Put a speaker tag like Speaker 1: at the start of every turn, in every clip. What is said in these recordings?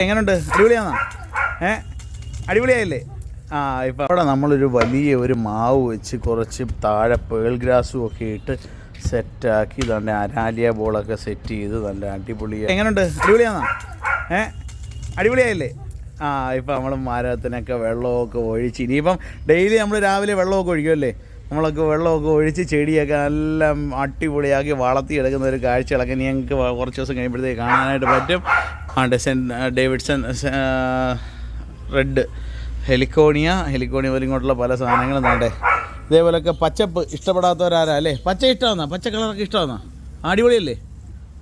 Speaker 1: എങ്ങനെയുണ്ട് അടിപൊളിയാണോ? ഏ? അടിപൊളിയായില്ലേ? ആ ഇപ്പം അവിടെ നമ്മളൊരു വലിയ ഒരു മാവ് വെച്ച് കുറച്ച് താഴെ പേൾ ഗ്രാസും ഒക്കെ ഇട്ട് സെറ്റാക്കി തന്നെ അരാലിയ ബോളൊക്കെ സെറ്റ് ചെയ്ത് നല്ല അടിപൊളി എങ്ങനെയുണ്ട് അടിപൊളിയാണോ? ഏ? അടിപൊളിയായില്ലേ? ആ ഇപ്പം നമ്മൾ മരത്തിനൊക്കെ വെള്ളമൊക്കെ ഒഴിച്ച് ഇനിയിപ്പം ഡെയിലി നമ്മൾ രാവിലെ വെള്ളമൊക്കെ ഒഴിക്കുമല്ലേ നമ്മളൊക്കെ വെള്ളമൊക്കെ ഒഴിച്ച് ചെടിയൊക്കെ നല്ല അടിപൊളിയാക്കി വളർത്തിയെടുക്കുന്ന ഒരു കാഴ്ചകളൊക്കെ ഇനി ഞങ്ങൾക്ക് കുറച്ച് ദിവസം കഴിയുമ്പോഴത്തേക്ക് കാണാനായിട്ട് പറ്റും. ആ ഡെസൻ ഡേവിഡ്സൺ റെഡ് ഹെലിക്കോണിയ. ഹെലിക്കോണിയ പോലെ ഇങ്ങോട്ടുള്ള പല സാധനങ്ങളും വേണ്ടേ ഇതേപോലെയൊക്കെ പച്ചപ്പ് ഇഷ്ടപ്പെടാത്തവരാരാ അല്ലേ? പച്ച ഇഷ്ടമാണോ പച്ച കളറൊക്കെ ഇഷ്ടമാണോ അടിപൊളിയല്ലേ?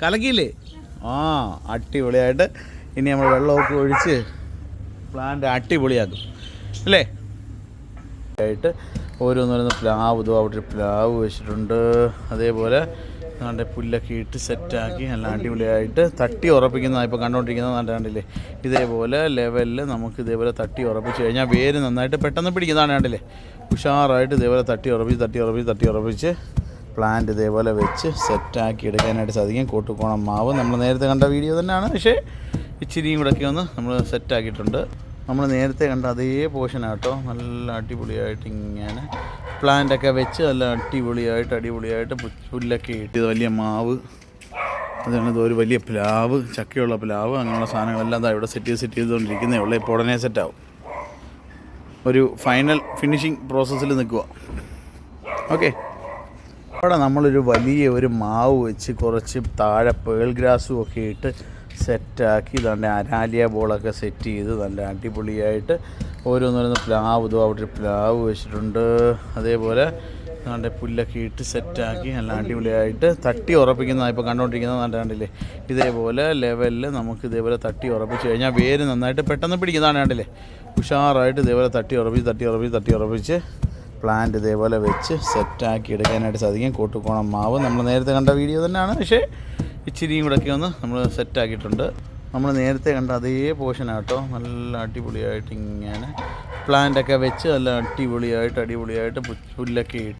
Speaker 1: കലക്കിയില്ലേ? ആ അടിപൊളിയായിട്ട് ഇനി നമ്മൾ വെള്ളമൊക്കെ ഒഴിച്ച് പ്ലാന്റ് അടിപൊളിയാക്കും. അല്ലേ? ആയിട്ട് ഓരോന്നോരോന്ന് പ്ലാവ് ഇതും അവിടെ ഒരു പ്ലാവ് വെച്ചിട്ടുണ്ട്. അതേപോലെ നല്ല പുല്ലൊക്കെ ഇട്ട് സെറ്റാക്കി നല്ല അടിപൊളിയായിട്ട് തട്ടി ഉറപ്പിക്കുന്ന ഇപ്പോൾ കണ്ടുകൊണ്ടിരിക്കുന്നത് നല്ല കണ്ടില്ലേ? ഇതേപോലെ ലെവലിൽ നമുക്ക് ഇതേപോലെ തട്ടി ഉറപ്പിച്ച് കഴിഞ്ഞാൽ വേര് നന്നായിട്ട് പെട്ടെന്ന് പിടിക്കുന്നതാണ് കണ്ടില്ലേ? ഉഷാറായിട്ട് ഇതേപോലെ തട്ടി ഉറപ്പിച്ച് തട്ടി ഉറപ്പിച്ച് തട്ടി ഉറപ്പിച്ച് പ്ലാന്റ് ഇതേപോലെ വെച്ച് സെറ്റാക്കി എടുക്കാനായിട്ട് സാധിക്കും. കൂട്ടുകോണം മാവ് നമ്മൾ നേരത്തെ കണ്ട വീഡിയോ തന്നെയാണ്. പക്ഷേ ഇച്ചിരിയും കൂടെയൊക്കെ ഒന്ന് നമ്മൾ സെറ്റാക്കിയിട്ടുണ്ട് നമ്മൾ നേരത്തെ കണ്ട അതേ പോഷനാട്ടോ നല്ല അടിപൊളിയായിട്ട് ഇങ്ങനെ പ്ലാന്റൊക്കെ വെച്ച് നല്ല അടിപൊളിയായിട്ട് അടിപൊളിയായിട്ട് പുല്ലൊക്കെ ഇട്ട് വലിയ മാവ്. ഇത് ഒരു വലിയ പ്ലാവ് ചക്കയുള്ള പ്ലാവ്. അങ്ങനെയുള്ള സാധനങ്ങളെല്ലാം ഇതാ ഇവിടെ സെറ്റ് ചെയ്ത് സെറ്റ് ചെയ്തുകൊണ്ടിരിക്കുന്നേ ഉള്ളൂ. ഇപ്പോൾ ഉടനെ സെറ്റാവും ഒരു ഫൈനൽ ഫിനിഷിങ് പ്രോസസ്സിൽ നിൽക്കുക ഓക്കെ അവിടെ നമ്മളൊരു വലിയ ഒരു മാവ് വെച്ച് കുറച്ച് താഴെ പേൾ ഗ്രാസും ഒക്കെ ഇട്ട് സെറ്റാക്കി നല്ല അനാലിയ ബോളൊക്കെ സെറ്റ് ചെയ്ത് നല്ല അടിപൊളിയായിട്ട് ഓരോന്നോരോന്ന് പ്ലാവ് ഇതും അവിടെ ഒരു പ്ലാവ് വെച്ചിട്ടുണ്ട്. അതേപോലെ നല്ല പുല്ലൊക്കെ ഇട്ട് സെറ്റാക്കി നല്ല അടിപൊളിയായിട്ട് തട്ടി ഉറപ്പിക്കുന്ന ഇപ്പോൾ കണ്ടുകൊണ്ടിരിക്കുന്നത് കണ്ടില്ലേ? ഇതേപോലെ ലെവലിൽ നമുക്ക് ഇതേപോലെ തട്ടി ഉറപ്പിച്ച് കഴിഞ്ഞാൽ വേര് നന്നായിട്ട് പെട്ടെന്ന് പിടിക്കുന്നതാണ് കണ്ടില്ലേ? ഉഷാറായിട്ട് ഇതേപോലെ തട്ടി ഉറപ്പിച്ച് തട്ടി ഉറപ്പിച്ച് തട്ടി ഉറപ്പിച്ച് പ്ലാന്റ് ഇതേപോലെ വെച്ച് സെറ്റാക്കി എടുക്കാനായിട്ട് സാധിക്കും. കൂട്ടുകോണം മാവ് നമ്മൾ നേരത്തെ കണ്ട വീഡിയോ തന്നെയാണ്. പക്ഷേ ഇച്ചിരിയും കൂടെയൊക്കെ ഒന്ന് നമ്മൾ സെറ്റാക്കിയിട്ടുണ്ട്. നമ്മൾ നേരത്തെ കണ്ട അതേ പോർഷനാട്ടോ നല്ല അടിപൊളിയായിട്ട് ഇങ്ങനെ പ്ലാന്റൊക്കെ വെച്ച് നല്ല അടിപൊളിയായിട്ട് അടിപൊളിയായിട്ട് പുല്ലൊക്കെ ഇട്ട്